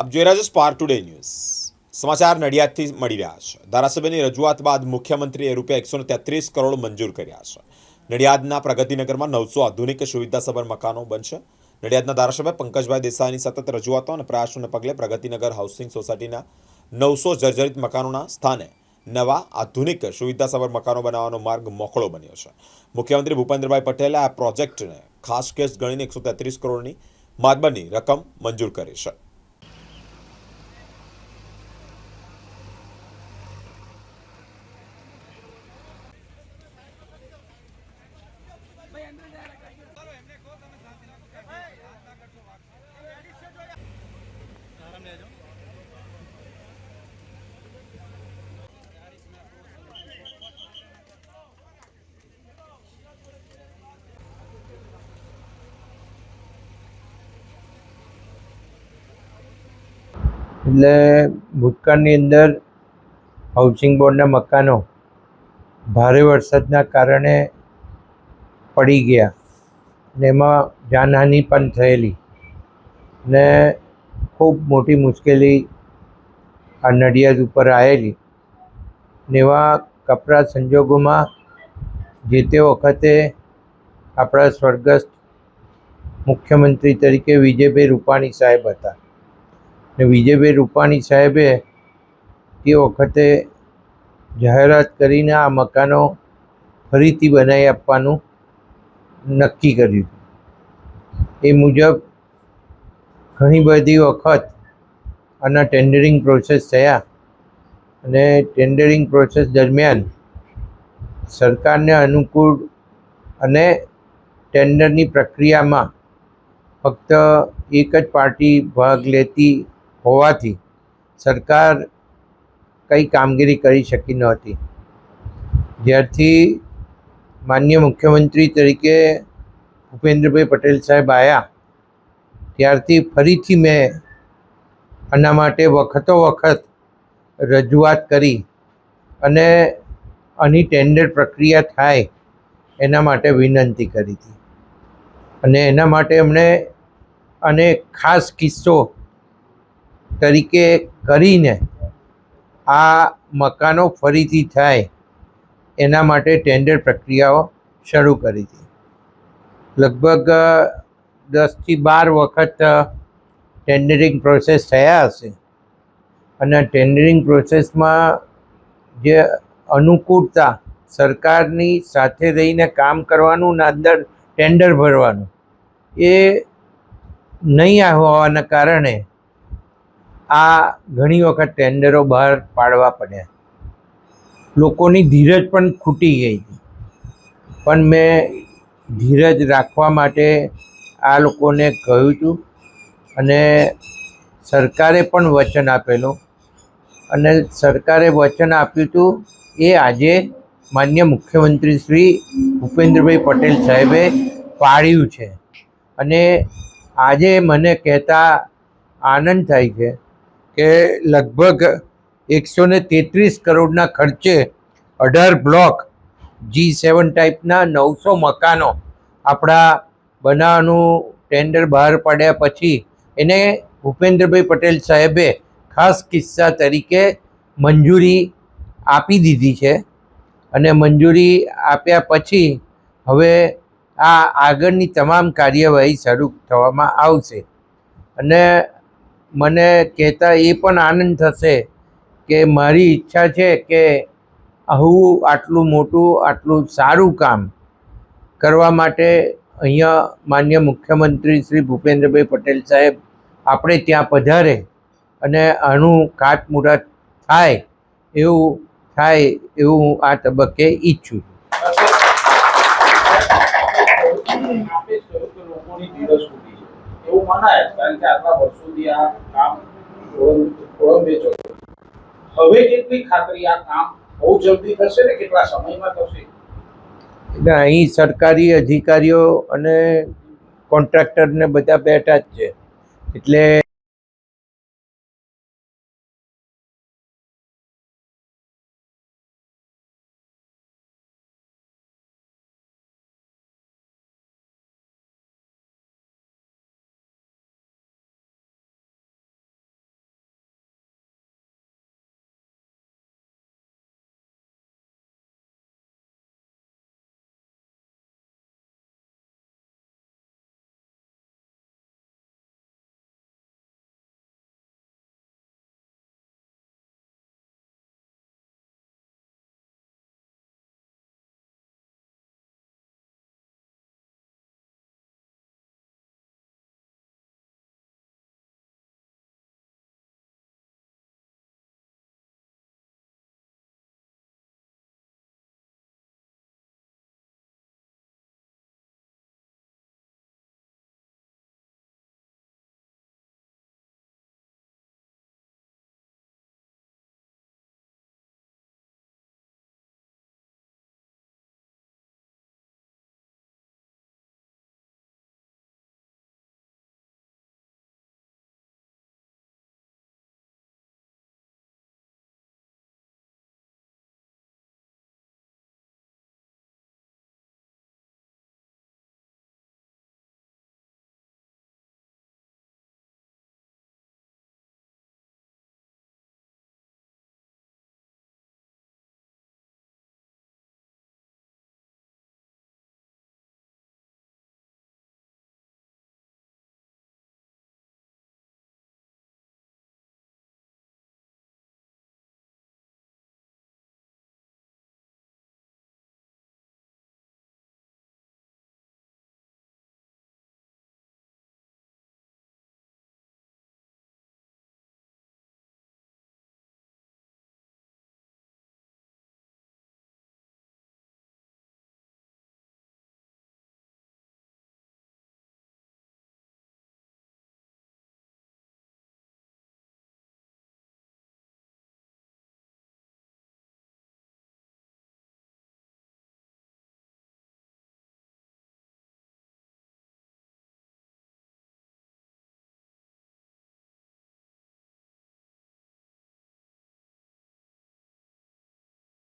આપ જોઈ રહ્યા છો સ્પાર ટુડે ન્યૂઝ સમાચાર નડિયાદથી મળી રહ્યા છે। ધારાસભ્યની રજૂઆત બાદ મુખ્યમંત્રીએ રૂપિયા એકસો તેત્રીસ કરોડ મંજૂર કર્યા છે। નડિયાદના પ્રગતિનગરમાં નવસો આધુનિક સુવિધાસભર મકાનો બનશે। નડિયાદના ધારાસભ્ય પંકજભાઈ દેસાઈની સતત રજૂઆતો અને પ્રયાસોને પગલે પ્રગતિનગર હાઉસિંગ સોસાયટીના નવસો જર્જરિત મકાનોના સ્થાને નવા આધુનિક સુવિધાસભર મકાનો બનાવવાનો માર્ગ મોકળો બન્યો છે। મુખ્યમંત્રી ભૂપેન્દ્રભાઈ પટેલે આ પ્રોજેક્ટને ખાસ કેસ ગણીને એકસો તેત્રીસ કરોડની માતબરની રકમ મંજૂર કરી છે। એટલે ભૂતકાળની અંદર હાઉસિંગ બોર્ડના મકાનો ભારે વરસાદના કારણે પડી ગયા ને એમાં જાનહાનિ પણ થયેલી ને ખૂબ મોટી મુશ્કેલી આ નડિયાદ ઉપર આવેલી ને એવા કપરા સંજોગોમાં જે તે વખતે આપણા સ્વર્ગસ્થ મુખ્યમંત્રી તરીકે વિજયભાઈ રૂપાણી સાહેબ હતા. ને વિજયભાઈ રૂપાણી સાહેબે તે વખતે જાહેરાત કરીને આ મકાનો ફરીથી બનાવી આપવાનું નક્કી કર્યું. એ મુજબ ઘણી બધી વખત આના ટેન્ડરિંગ પ્રોસેસ થયા અને ટેન્ડરિંગ પ્રોસેસ દરમિયાન સરકારને અનુકૂળ અને ટેન્ડરની પ્રક્રિયામાં ફક્ત એક જ પાર્ટી ભાગ લેતી હોવાથી સરકાર કંઈ કામગીરી કરી શકી નહોતી જ્યારથી માન્ય મુખ્યમંત્રી તરીકે ભૂપેન્દ્રભાઈ પટેલ સાહેબ આવ્યા ત્યારથી ફરીથી મેં આના માટે વખતો વખત રજૂઆત કરી અને આની ટેન્ડર પ્રક્રિયા થાય એના માટે વિનંતી કરી હતી. અને એના માટે એમણે અને ખાસ કિસ્સો તરીકે કરીને આ મકાનો ફરીથી થાય, એના માટે ટેન્ડર પ્રક્રિયાઓ શરૂ કરી હતી. લગભગ દસથી બાર વખત ટેન્ડરિંગ પ્રોસેસ થયા હશે. અને ટેન્ડરિંગ પ્રોસેસમાં જે અનુકૂળતા સરકારની સાથે રહીને કામ કરવાનું ને અંદર ટેન્ડર ભરવાનું, એ નહીં હોવાના કારણે આ ઘણી વખત ટેન્ડરો બહાર પાડવા પડ્યા. લોકોની ધીરજ પણ ખૂટી ગઈ હતી. પણ મેં ધીરજ રાખવા માટે આ લોકોને કહ્યું હતું અને સરકારે પણ વચન આપેલું. અને સરકારે વચન આપ્યું હતું એ આજે માન્ય મુખ્યમંત્રી શ્રી ભૂપેન્દ્રભાઈ પટેલ સાહેબે પાડ્યું છે. અને આજે મને કહેતા આનંદ થાય છે કે લગભગ એકસો ને તેત્રીસ કરોડના ખર્ચે અઢાર બ્લોક જી સેવન ટાઈપના નવસો મકાનો આપણા બનાવવાનું ટેન્ડર બહાર પાડ્યા પછી એને ભૂપેન્દ્રભાઈ પટેલ સાહેબે ખાસ કિસ્સા તરીકે મંજૂરી આપી દીધી છે. અને મંજૂરી આપ્યા પછી હવે આ આગળની તમામ કાર્યવાહી શરૂ થવામાં આવશે. અને મને કહેતા એ પણ આનંદ થશે કે મારી ઈચ્છા છે કે આવું આટલું મોટું આટલું સારું કામ કરવા માટે અહીંયા માન્ય મુખ્યમંત્રી શ્રી ભૂપેન્દ્રભાઈ પટેલ સાહેબ આપણે ત્યાં પધારે અને આનું ખાતમુહૂર્ત થાય એવું થાય એવું હું આ તબક્કે ઈચ્છું છું એવું મનાય કારણ કે આટલા વર્ષોથી આ કામ ઓળંબે ચડ્યું હવે કેટલી ખાતરી આ કામ બહુ જલ્દી થશે ને કેટલા સમયમાં થશે? એટલે અહીં સરકારી અધિકારીઓ અને કોન્ટ્રાક્ટરને બધા બેઠા જ છે. એટલે